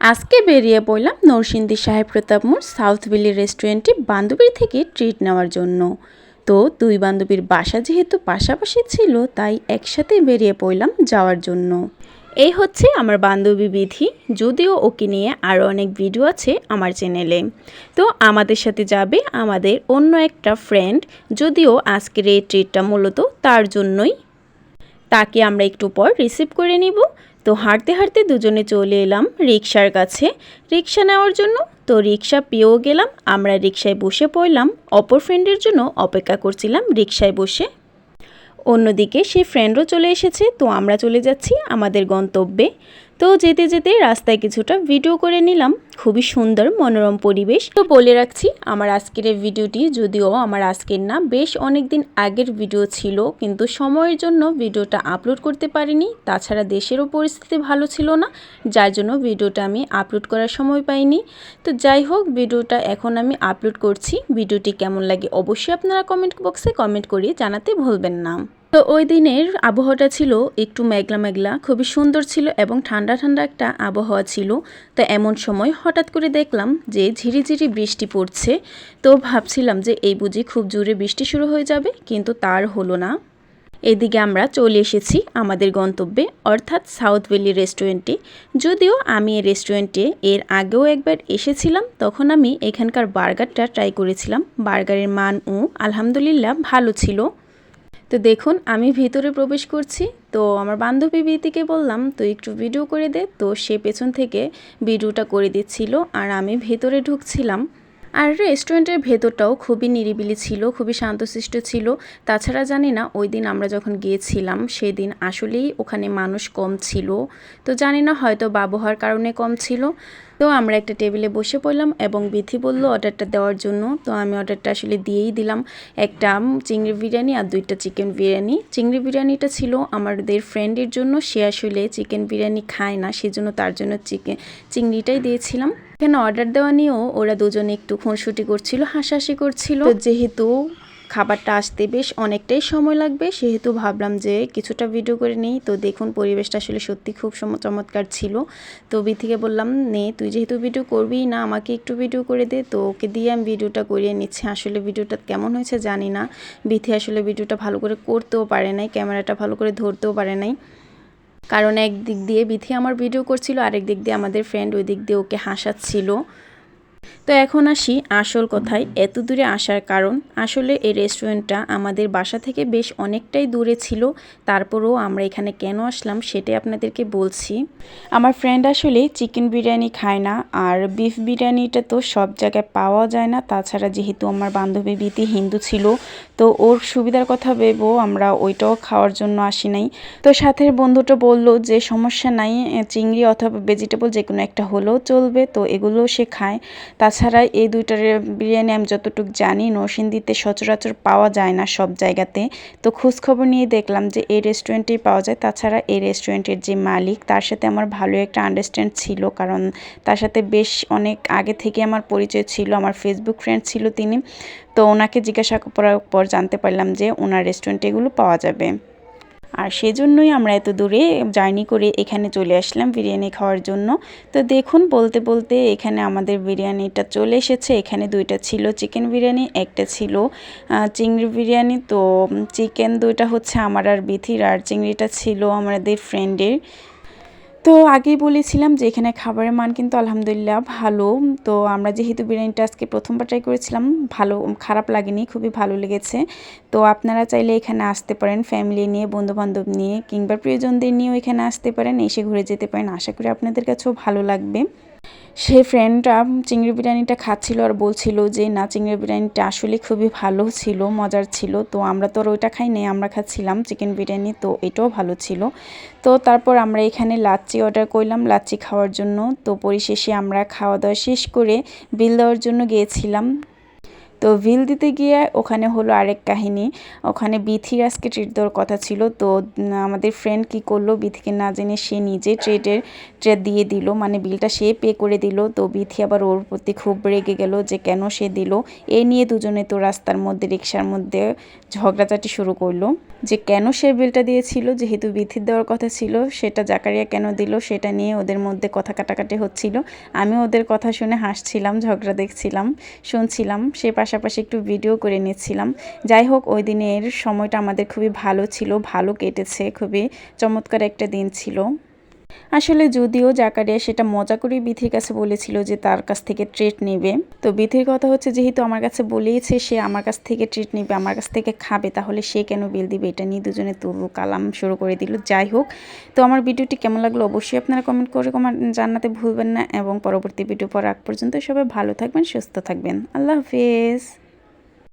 আজকে বেরিয়ে পড়লাম নরসিংদী সাহেব প্রতাপ মোড় সাউথ ভ্যালি রেস্টুরেন্টে বান্ধবীর থেকে ট্রিট নেওয়ার জন্য। তো দুই বান্ধবীর বাসা যেহেতু পাশাপাশি ছিল, তাই একসাথে বেরিয়ে পড়লাম যাওয়ার জন্য। এই হচ্ছে আমার বান্ধবী বিধি। যদিও ওকে নিয়ে আরও অনেক ভিডিও আছে আমার চ্যানেলে। তো আমাদের সাথে যাবে আমাদের অন্য একটা ফ্রেন্ড যদিও আজকের এই ট্রিটটা মূলত তার জন্যই। তাকে আমরা একটু পর রিসিভ করে নিব। তো হাঁটতে হাঁটতে দুজনে চলে এলাম রিক্সার কাছে। রিক্সা নেওয়ার জন্য তো রিক্সা পেয়েও গেলাম, আমরা রিক্সায় বসে পড়লাম, অপর ফ্রেন্ডের জন্য অপেক্ষা করছিলাম রিক্সায় বসে। অন্যদিকে সে ফ্রেন্ডও চলে এসেছে, তো আমরা চলে যাচ্ছি আমাদের গন্তব্যে। তো যেতে যেতে রাস্তায় কিছুটা ভিডিও করে নিলাম। খুবই সুন্দর, মনোরম পরিবেশ। তো বলে রাখছি, আমার আজকের এই ভিডিওটি যদিও আমার আজকের না, বেশ অনেক দিন আগের ভিডিও ছিল, কিন্তু সময়ের জন্য ভিডিওটা আপলোড করতে পারিনি। তাছাড়া দেশেরও পরিস্থিতি ভালো ছিল না, যার জন্য ভিডিওটা আমি আপলোড করার সময় পাইনি। তো যাই হোক ভিডিওটা এখন আমি আপলোড করছি। ভিডিওটি কেমন লাগে অবশ্যই আপনারা কমেন্ট বক্সে কমেন্ট করে জানাতে ভুলবেন না। তো ওই দিনের আবহাওয়াটা ছিল একটু মেঘলা মেঘলা, খুবই সুন্দর ছিল এবং ঠান্ডা ঠান্ডা একটা আবহাওয়া ছিল। তো এমন সময় হঠাৎ করে দেখলাম যে ঝিরিঝিরি বৃষ্টি পড়ছে। তো ভাবছিলাম যে এই বুঝি খুব জোরে বৃষ্টি শুরু হয়ে যাবে, কিন্তু তার হলো না। এদিকে আমরা চলে এসেছি আমাদের গন্তব্যে, অর্থাৎ সাউথ ভ্যালি রেস্টুরেন্টে। যদিও আমি এই রেস্টুরেন্টে এর আগেও একবার এসেছিলাম, তখন আমি এখানকার বার্গারটা ট্রাই করেছিলাম। বার্গারের মান ও আলহামদুলিল্লাহ ভালো ছিল। তো দেখুন, আমি ভিতরে প্রবেশ করছি। তো আমার বান্ধবী বিতিকে বললাম, তুই একটু ভিডিও করে দে। তো সে পেছন থেকে ভিডিওটা করে দিচ্ছিল, আর আমি ভেতরে ঢুকছিলাম। আর রেস্টুরেন্টের ভেতরটাও খুবই নিরিবিলি ছিল, খুবই শান্তশিষ্ট ছিল। তাছাড়া জানি না, ওই দিন আমরা যখন গিয়েছিলাম সেদিন আসলেই ওখানে মানুষ কম ছিল। তো জানি না, হয়তো ব্যবহার কারণে কম ছিল। তো আমরা একটা টেবিলে বসে পড়লাম এবং বিথি বলল, অর্ডারটা দেওয়ার জন্য। তো আমি অর্ডারটা আসলে দিয়েই দিলাম। একটা চিংড়ি বিরিয়ানি আর দুইটা চিকেন বিরিয়ানি। চিংড়ি বিরিয়ানিটা ছিল আমাদের ফ্রেন্ডের জন্য। সে আসলে চিকেন বিরিয়ানি খায় না, সেজন্য তার জন্য চিকেন চিংড়িটাই দিয়েছিলাম। এখানে অর্ডার দেওয়া নিয়েও ওরা দুজনে একটু খুনসুটি করছিল, হাসাহাসি করছিল। যেহেতু খাবারটা আসতে বেশ অনেকটাই সময় লাগবে, সেহেতু ভাবলাম যে কিছুটা ভিডিও করে নেই। তো দেখুন পরিবেশটা আসলে সত্যি খুব চমৎকার ছিল। তো থেকে বললাম, নে, তুই যেহেতু ভিডিও করবি না, আমাকে একটু ভিডিও করে দে। তো ওকে দিয়ে আমি ভিডিওটা করিয়ে নিচ্ছি। আসলে ভিডিওটা কেমন হয়েছে জানি না। বিথি আসলে ভিডিওটা ভালো করে করতেও পারে নাই ক্যামেরাটা ভালো করে ধরতেও পারে নাই। কারণ একদিক দিয়ে বিথি আমার ভিডিও করছিল, আরেক দিক দিয়ে আমাদের ফ্রেন্ড ওই দিক দিয়ে ওকে হাসাচ্ছিল। তো এখন আসি আসল কথায়। এত দূরে আসার কারণ, আসলে এই রেস্টুরেন্টটা আমাদের বাসা থেকে বেশ অনেকটাই দূরে ছিল, তারপরেও আমরা এখানে কেন আসলাম সেটাই আপনাদেরকে বলছি। আমার ফ্রেন্ড আসলে চিকেন বিরিয়ানি খায় না, আর বিফ বিরিয়ানিটা তো সব জায়গায় পাওয়া যায় না, তাছাড়া যেহেতু আমার বান্ধবী বিতি হিন্দু ছিল, তো ওর সুবিধার কথা ভেবো আমরা ওইটাও খাওয়ার জন্য আসি নাই। তো সাথে বন্ধুটা বলল যে সমস্যা নাই, চিংড়ি অথবা ভেজিটেবল যে কোনো একটা হলেও চলবে, তো এগুলোও সে খায়। তাছাড়া এই দুইটার বিরিয়ানি আমি যতটুকু জানি, নরসিংদীতে সচরাচর পাওয়া যায় না সব জায়গাতে। তো খোঁজখবর নিয়ে দেখলাম যে এই রেস্টুরেন্টেই পাওয়া যায়। তাছাড়া এই রেস্টুরেন্টের যে মালিক, তার সাথে আমার ভালো একটা আন্ডারস্ট্যান্ড ছিল। কারণ তার সাথে বেশ অনেক আগে থেকে আমার পরিচয় ছিল, আমার ফেসবুক ফ্রেন্ড ছিল তিনি। তো ওনাকে জিজ্ঞাসা করার পর জানতে পারলাম যে ওনার রেস্টুরেন্টে এগুলো পাওয়া যাবে। আর সেজন্যই আমরা এত দূরে জার্নি করে এখানে চলে আসলাম বিরিয়ানি খাওয়ার জন্য। তো দেখুন, বলতে বলতে এখানে আমাদের বিরিয়ানিটা চলে এসেছে। এখানে দুইটা ছিল চিকেন বিরিয়ানি, একটা ছিল চিংড়ি বিরিয়ানি। তো চিকেন দুইটা হচ্ছে আমার আর বিথির, আর চিংড়িটা ছিল আমাদের ফ্রেন্ডের তো আগেই বলেছিলাম যে এখানে খাবারের মান কিন্তু আলহামদুলিল্লাহ ভালো। তো আমরা যেহেতু বিরিয়ানিটা আজকে প্রথমবার ট্রাই করেছিলাম, ভালো, খারাপ লাগেনি, খুবই ভালো লেগেছে। তো আপনারা চাইলে এখানে আসতে পারেন ফ্যামিলি নিয়ে, বন্ধুবান্ধব নিয়ে, কিংবা প্রিয়জনদের নিয়েও এখানে আসতে পারেন, এসে ঘুরে যেতে পারেন। আশা করি আপনাদের কাছেও ভালো লাগবে। সে ফ্রেন্ডটা চিংড়ি বিরিয়ানিটা খাচ্ছিল আর বলছিল যে, না, চিংড়ি বিরিয়ানিটা আসলে খুবই ভালো ছিল, মজার ছিল। তো আমরা তো আর ওইটা খাই নাই আমরা খাচ্ছিলাম চিকেন বিরিয়ানি, তো এটাও ভালো ছিল। তো তারপর আমরা এখানে লাচ্চি অর্ডার করলাম, লাচ্চি খাওয়ার জন্য। তো পরিশেষে আমরা খাওয়া দাওয়া শেষ করে বিল দেওয়ার জন্য গিয়েছিলাম। তো ভিল দিতে গিয়ে ওখানে হলো আরেক কাহিনী। ওখানে বিথির আজকে ট্রিট দেওয়ার কথা ছিল। তো আমাদের ফ্রেন্ড কি করল? বিথিকে না জেনে সে নিজে ট্রেটের ট্রেট দিয়ে দিল। মানে বিলটা সে পে করে দিল। তো বিথি আবার ওর প্রতি খুব রেগে গেল যে কেন সে দিল। এ নিয়ে দুজনে তো রাস্তার মধ্যে রিক্সার মধ্যে ঝগড়াঝাটি শুরু করল। যে কেন সে বিলটা দিয়েছিল? যেহেতু বিথির দেওয়ার কথা ছিল, সেটা জাকারিয়া কেন দিল? সেটা নিয়ে ওদের মধ্যে কথা কাটাকাটি হচ্ছিল। আমি ওদের কথা শুনে হাসছিলাম, ঝগড়া দেখছিলাম, শুনছিলাম। সে পাশাপাশি একটু ভিডিও করে নিচ্ছিলাম। যাই হোক, ওই দিনের সময়টা আমাদের খুবই ভালো ছিল, ভালো কেটেছে, খুবই চমৎকার একটা দিন ছিল। আসলে যদিও জাকারিয়া সেটা মজা করে বিথির কাছে বলেছিল যে তার কাছ থেকে ট্রিট নেবে। তো বিথির কথা হচ্ছে, যেহেতু আমার কাছে বলেইছে সে আমার কাছ থেকে ট্রিট নেবে, আমার কাছ থেকে খাবে, তাহলে সে কেন বিল দিবে? এটা নিয়ে দুজনে তুরু কালাম শুরু করে দিল। যাই হোক, তো আমার ভিডিওটি কেমন লাগল অবশ্যই আপনারা কমেন্ট করে জানাতে ভুলবেন না। এবং পরবর্তী ভিডিও পর আগ পর্যন্ত সবাই ভালো থাকবেন, সুস্থ থাকবেন। আল্লাহ হাফিজ।